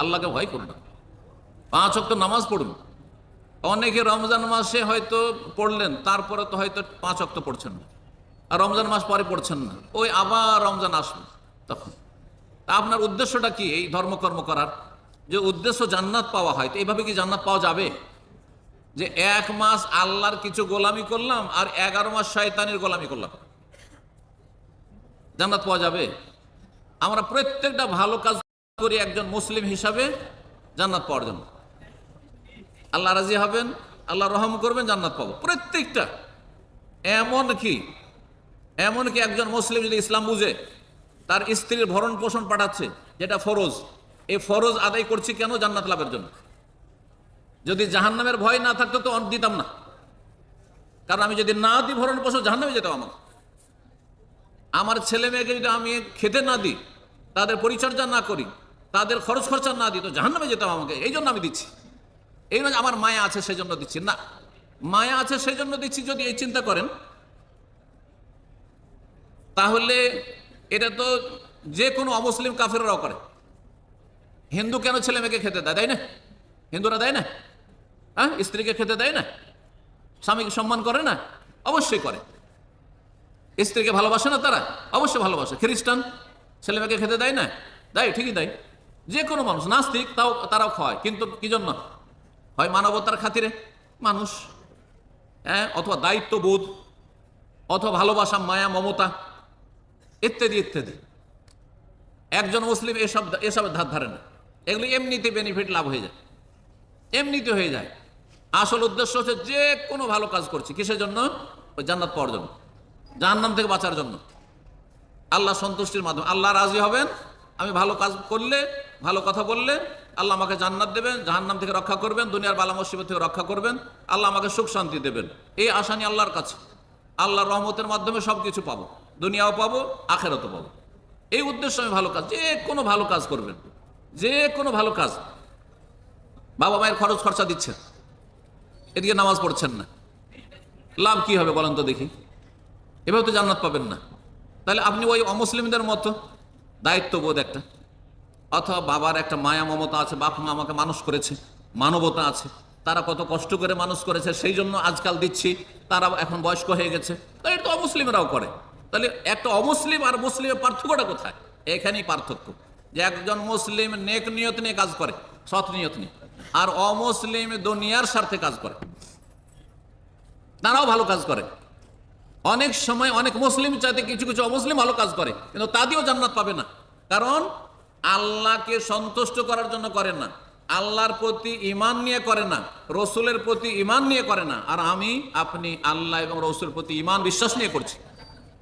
আল্লাহকে ভয় করুন পাঁচ অক্ট নামাজ পড়ুন। অনেকে রমজান মাসে হয়তো পড়লেন, তারপরে তো হয়তো পাঁচ অক্ট পড়ছেন না। আর রমজান মাস পরে পড়ছেন না। ওই আবার রমজান আসবে তখন। আপনার উদ্দেশ্যটা কি এই ধর্মকর্ম করার? যে উদ্দেশ্য জান্নাত পাওয়া হয়, তো এইভাবে কি জান্নাত পাওয়া যাবে? যে এক মাস আল্লাহর কিছু গোলামি করলাম আর এগারো মাস শয়তানের গোলামি করলাম। জান্নাত পাওয়া যাবে? আমরা প্রত্যেকটা ভালো কাজ করি একজন মুসলিম হিসাবে জান্নাত পাওয়ার জন্য। আল্লাহ রাজি হবেন, আল্লাহ রহম করবেন, জান্নাত পাবো। প্রত্যেকটা। এমন কি? এমন কি একজন মুসলিম যদি ইসলাম বুঝে, তার স্ত্রীর ভরণ পোষণ পাঠাচ্ছে, যেটা ফরজ। এই ফরজ আদায় করছি কেন জান্নাত লাভের জন্য? যদি জাহান্নামের ভয় না থাকতো তো দিতাম না। কারণ আমি যদি না দিই ভরণ পোষণ, জাহান্নামে যেতাম আমার আমার ছেলে মেয়েকে যদি আমি খেতে না দিই, তাদের পরিচর্যা না করি তাদের খরচ খরচা না দিই তো জাহান্নামে যেতাম আমাকে, এই জন্য আমি দিচ্ছি। এই নয়, আমার মায়া আছে সেই জন্য দিচ্ছি। না, মায়া আছে সেই জন্য দিচ্ছি যদি এই চিন্তা করেন। তাহলে এটা তো যে কোনো অমুসলিম কাফেররাও করে। হিন্দু কেন ছেলে মেয়েকে খেতে দেয়? দেয় না? হিন্দুরা দেয় না? হ্যাঁ? স্ত্রীকে খেতে দেয় না? স্বামীকে সম্মান করে না? অবশ্যই করে। স্ত্রীকে ভালোবাসে না তারা? অবশ্যই ভালোবাসে। খ্রিস্টান ছেলে মেয়েকে খেতে দেয় না? দেয়, ঠিকই দেয়। যে কোনো মানুষ, নাস্তিক, তাও তারাও খাওয়ায় কিন্তু কি জন্য? হয় মানবতার খাতিরে। মানুষ হ্যাঁ অথবা দায়িত্ববোধ, অথবা ভালোবাসা, মায়া, মমতা, ইত্যাদি ইত্যাদি। একজন মুসলিম এসব, এসবের ধার ধারে না। এগুলি এমনিতে বেনিফিট লাভ হয়ে যায়। এমনিতে হয়ে যায়। আসল উদ্দেশ্য হচ্ছে যে কোনো ভালো কাজ করছি। কিসের জন্য? ওই জান্নাত পাওয়ার জন্য। জাহান্নাম থেকে বাঁচার জন্য। আল্লাহ সন্তুষ্টির মাধ্যমে। আল্লাহ রাজি হবেন? আমি ভালো কাজ করলে ভালো কথা বললে আল্লাহ আমাকে জান্নাত দেবেন, জাহান্নাম থেকে রক্ষা করবেন, দুনিয়ার বালা মুসিবত থেকে রক্ষা করবেন, আল্লাহ আমাকে সুখ শান্তি দেবেন। এই আশা নিয়ে আল্লাহর কাছে। আল্লাহর রহমতের মাধ্যমে সব কিছু পাবো। দুনিয়াও পাবো, আখেরতও পাবো। এই উদ্দেশ্য আমি ভালো কাজ, যে কোনো ভালো কাজ করবেন। যে কোনো ভালো কাজ। বাবা মায়ের খরচ খরচা দিচ্ছেন। এদিকে নামাজ পড়ছেন না। লাভ কি হবে বলেন তো দেখি। এভাবে তো জান্নাত পাবেন না। তাহলে আপনি ওই অমুসলিমদের মতো দায়িত্ববোধ একটা। অথবা বাবার একটা মায়া মমতা আছে, বাপ মা আমাকে মানুষ করেছে, মানবতা আছে, তারা কত কষ্ট করে মানুষ করেছে, সেই জন্য আজকাল দিচ্ছি তারা এখন বয়স্ক হয়ে গেছে। তো এটা তো অমুসলিমরাও করে। তাহলে একটা অমুসলিম আর মুসলিমের পার্থক্যটা কোথায়? এখানেই পার্থক্য। যে একজন মুসলিম নেক নিয়ত নিয়ে কাজ করে, সৎ নিয়ত নিয়ে, আর অমুসলিম দুনিয়ার স্বার্থে কাজ করে। তারাও ভালো কাজ করে। অনেক সময় অনেক মুসলিম চাইতে কিছু কিছু অমুসলিম ভালো কাজ করে, কিন্তু তাদেরও জান্নাত পাবে না। কারণ আল্লাহকে সন্তুষ্ট করার জন্য করে না। আল্লাহর প্রতি ইমান নিয়ে করে না, রসুলের প্রতি ইমান নিয়ে করে না। আর আমি, আপনি, আল্লাহ এবং রসুলের প্রতি ইমান বিশ্বাস নিয়ে করছি।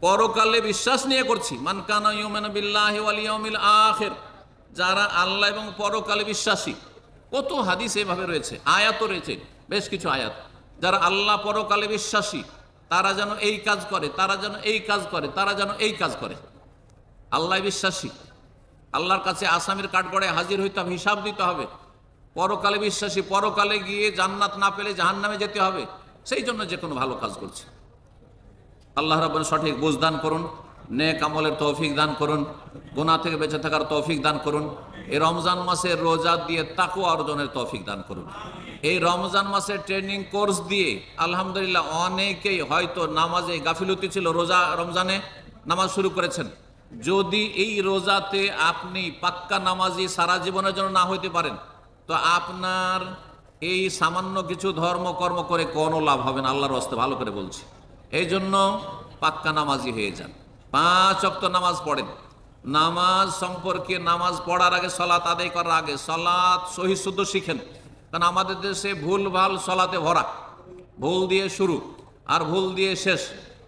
পরকালে বিশ্বাস নিয়ে করছি। মানকানা ইউমেন বিল্লাহি ওয়াল ইয়াউমিল আখির। যারা আল্লাহ এবং পরকালে বিশ্বাসী। কত হাদিস এভাবে রয়েছে, আয়াতও রয়েছে, বেশ কিছু আয়াত। যারা আল্লাহ পরকালে বিশ্বাসী, তারা যেন এই কাজ করে, তারা যেন এই কাজ করে, তারা যেন এই কাজ করে। আল্লাহ বিশ্বাসী। আল্লাহর কাছে আসামির কাঠগড়ে হাজির হইতে হবে, হিসাব দিতে হবে। পরকালে বিশ্বাসী, পরকালে গিয়ে জান্নাত না পেলে জাহান্নামে যেতে হবে। সেই জন্য যে কোনো ভালো কাজ করছে। আল্লাহ রাব্বুল সঠিক বুঝ দান করুন, নেক আমলের তৌফিক দান করুন, গুনাহ থেকে বেঁচে থাকার তৌফিক দান করুন, এই রমজান মাসে রোজা দিয়ে তাকুয়া অর্জনের তৌফিক দান করুন। এই রমজান মাসের ট্রেনিং কোর্স দিয়ে আলহামদুলিল্লাহ অনেকেই হয়তো নামাজে গাফিলতি ছিল রোজা রমজানে, নামাজ শুরু করেছেন। যদি এই রোজাতে আপনি পাক্কা নামাজি সারা জীবনের জন্য না হইতে পারেন, তো আপনার এই সামান্য কিছু ধর্ম কর্ম করে কোনো লাভ হবে না, আল্লাহর হস্তে ভালো করে বলছি। এই জন্য পাক্কা নামাজি হয়ে যান। পাঁচ অক্ত নামাজ পড়েন। নামাজ সম্পর্কে নামাজ পড়ার আগে সলাৎ আদায় করার আগে সলাৎ সহি শুদ্ধ শিখেন। কারণ আমাদের দেশে ভুল ভালো সলাতে ভরা। ভুল দিয়ে শুরু আর ভুল দিয়ে শেষ।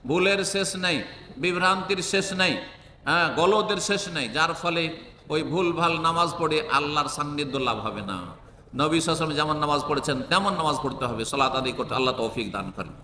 ভুলের শেষ নেই, বিভ্রান্তির শেষ নেই। হ্যাঁ গলদের শেষ নেই। যার ফলে ওই ভুল ভালো নামাজ পড়ে আল্লাহর সান্নিধ্য লাভ হবে না। নবী সাসম যেমন নামাজ পড়েছেন, তেমন নামাজ পড়তে হবে। সলাত আদি করতে আল্লাহ তৌফিক দান করেন।